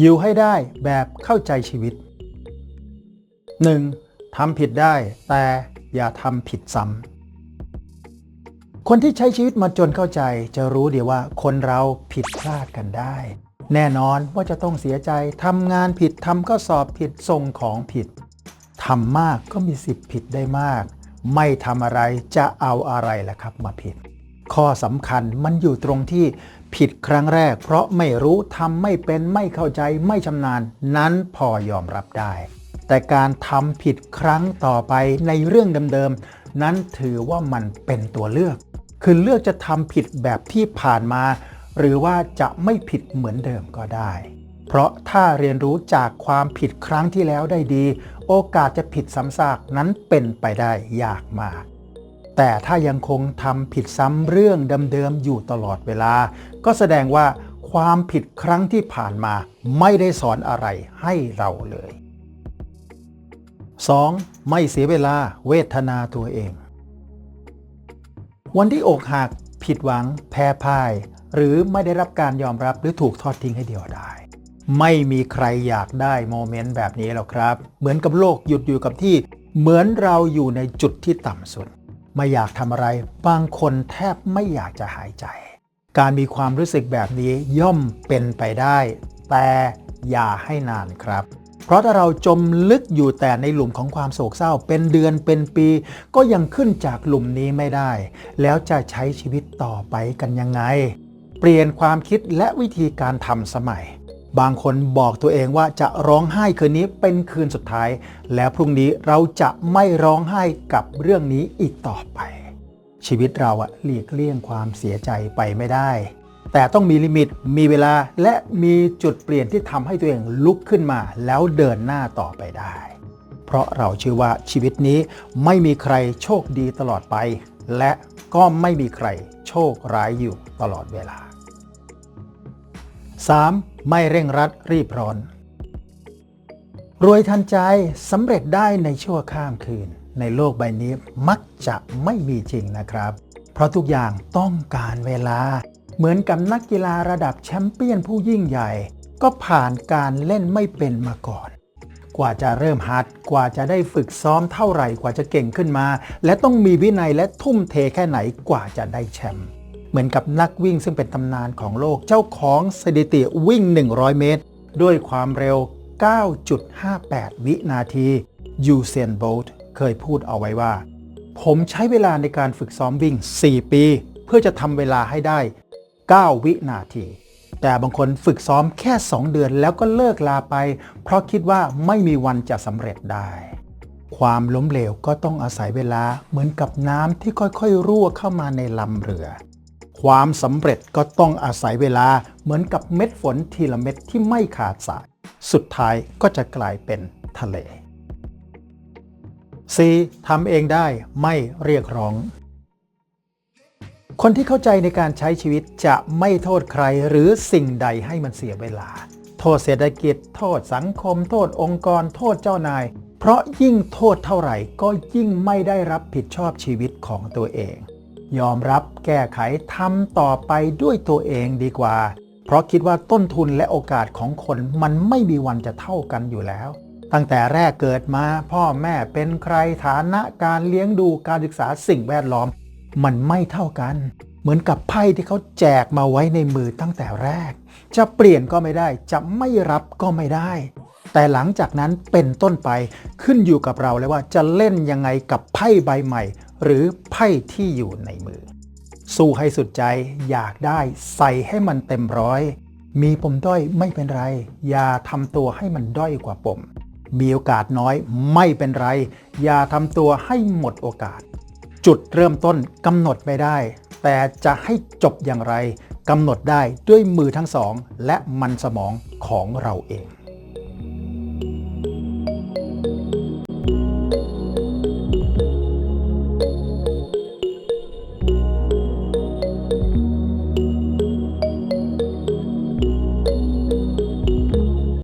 อยู่ให้ได้แบบเข้าใจชีวิต 1. ทำผิดได้แต่อย่าทำผิดซ้ำคนที่ใช้ชีวิตมาจนเข้าใจจะรู้เดียวว่าคนเราผิดพลาดกันได้ แน่นอนว่าจะต้องเสียใจทำงานผิดทำข้อสอบผิดส่งของผิดทำมากก็มีสิทธิ์ผิดได้มาก ไม่ทำอะไรจะเอาอะไรล่ะครับมาผิด ข้อสำคัญมันอยู่ตรงที่ผิดครั้งแรก เพราะไม่รู้ทำไม่เป็นไม่เข้าใจไม่ชำนาญ นั้นพอยอมรับได้ แต่การทำผิดครั้งต่อไปในเรื่องเดิมๆนั้นถือว่ามันเป็นตัวเลือก คือเลือกจะทำผิดแบบที่ผ่านมา หรือว่าจะไม่ผิดเหมือนเดิมก็ได้ เพราะถ้าเรียนรู้จากความผิดครั้งที่แล้วได้ดี โอกาสจะผิดซ้ำซากนั้นเป็นไปได้ยากมาก แต่ถ้ายังคงทำผิดซ้ำเรื่องเดิมๆอยู่ตลอดเวลา ก็แสดงว่าความผิดครั้งที่ผ่านมาไม่ได้สอนอะไรให้เราเลย 2. ไม่เสียเวลาเวทนาตัวเอง วันที่อกหักผิดหวัง แพ้พ่าย หรือไม่ได้รับการยอมรับหรือถูกทอดทิ้งให้เดียวดายไม่มีใครอยากได้โมเมนต์แบบนี้หรอกครับ เหมือนกับโลกหยุดอยู่กับที่ เหมือนเราอยู่ในจุดที่ต่ำสุด ไม่อยากทำอะไร บางคนแทบไม่อยากจะหายใจ การมีความรู้สึกแบบนี้ย่อมเป็นไปได้ แต่อย่าให้นานครับ เพราะถ้าเราจมลึกอยู่แต่ในหลุมของความโศกเศร้า เป็นเดือนเป็นปี ก็ยังขึ้นจากหลุมนี้ไม่ได้ แล้วจะใช้ชีวิตต่อไปกันยังไง เปลี่ยนความคิดและวิธีการทำสมัย บางคนบอกตัวเองว่าจะร้องไห้คืนนี้เป็นคืนสุดท้าย แล้วพรุ่งนี้เราจะไม่ร้องไห้กับเรื่องนี้อีกต่อไป ชีวิตเราอะหลีกเลี่ยงความเสียใจไปไม่ได้ แต่ต้องมีลิมิตมีเวลาและมีจุดเปลี่ยนที่ทำให้ตัวเองลุกขึ้นมา แล้วเดินหน้าต่อไปได้ เพราะเราเชื่อว่าชีวิตนี้ไม่มีใครโชคดีตลอดไป และก็ไม่มีใครโชคร้ายอยู่ตลอดเวลา 3. ไม่เร่งรัดรีบร้อน รวยทันใจสำเร็จได้ในชั่วข้ามคืน ในโลกใบนี้มักจะไม่มีจริงนะครับ เพราะทุกอย่างต้องการเวลา เหมือนกับนักกีฬาระดับแชมเปี้ยนผู้ยิ่งใหญ่ ก็ผ่านการเล่นไม่เป็นมาก่อน กว่าจะเริ่มหัดกว่าจะได้ฝึกซ้อมเท่าไหร่กว่าจะเก่งขึ้นมา และต้องมีวินัยและทุ่มเทแค่ไหนกว่าจะได้แชมป์ เหมือนกับนักวิ่งซึ่งเป็นตำนานของโลกเจ้าของสถิติวิ่ง 100 เมตร ด้วยความเร็ว 9.58 วินาทียูเซนโบลต์เคยพูดเอาไว้ว่า ผมใช้เวลาในการฝึกซ้อมวิ่ง 4 ปี เพื่อจะทำเวลาให้ได้ 9 วินาที แต่บางคนฝึกซ้อมแค่ 2 เดือนแล้วก็เลิกลาไป เพราะคิดว่าไม่มีวันจะสำเร็จได้ความล้มเหลวก็ต้องอาศัยเวลาเหมือนกับน้ำที่ค่อยๆ รั่วเข้ามาในลำเรือ ความสำเร็จก็ต้องอาศัยเวลาเหมือนกับเม็ดฝนทีละเม็ดที่ไม่ขาดสาย สุดท้ายก็จะกลายเป็นทะเล 4. ทำเองได้ไม่เรียกร้อง คนที่เข้าใจในการใช้ชีวิตจะไม่โทษใครหรือสิ่งใดให้มันเสียเวลา โทษเศรษฐกิจ โทษสังคม โทษองค์กร โทษเจ้านาย เพราะยิ่งโทษเท่าไหร่ก็ยิ่งไม่ได้รับผิดชอบชีวิตของตัวเอง ยอมรับแก้ไขทำต่อไปด้วยตัวเองดีกว่า เพราะคิดว่าต้นทุนและโอกาสของคนมันไม่มีวันจะเท่ากันอยู่แล้ว ตั้งแต่แรกเกิดมาพ่อแม่เป็นใครฐานะการเลี้ยงดูการศึกษาสิ่งแวดล้อม มันไม่เท่ากัน เหมือนกับไพ่ที่เขาแจกมาไว้ในมือตั้งแต่แรก จะเปลี่ยนก็ไม่ได้ จะไม่รับก็ไม่ได้แต่หลังจากนั้นเป็นต้นไปขึ้นอยู่กับเราเลยว่าจะเล่นยังไงกับไพ่ใบใหม่ หรือไพ่ที่อยู่ในมือ สู้ให้สุดใจอยากได้ใส่ให้มันเต็มร้อย มีปมด้อยไม่เป็นไร อย่าทำตัวให้มันด้อยกว่าปม มีโอกาสน้อยไม่เป็นไร อย่าทำตัวให้หมดโอกาส จุดเริ่มต้นกำหนดไม่ได้ แต่จะให้จบอย่างไรกำหนดได้ด้วยมือทั้งสองและมันสมองของเราเอง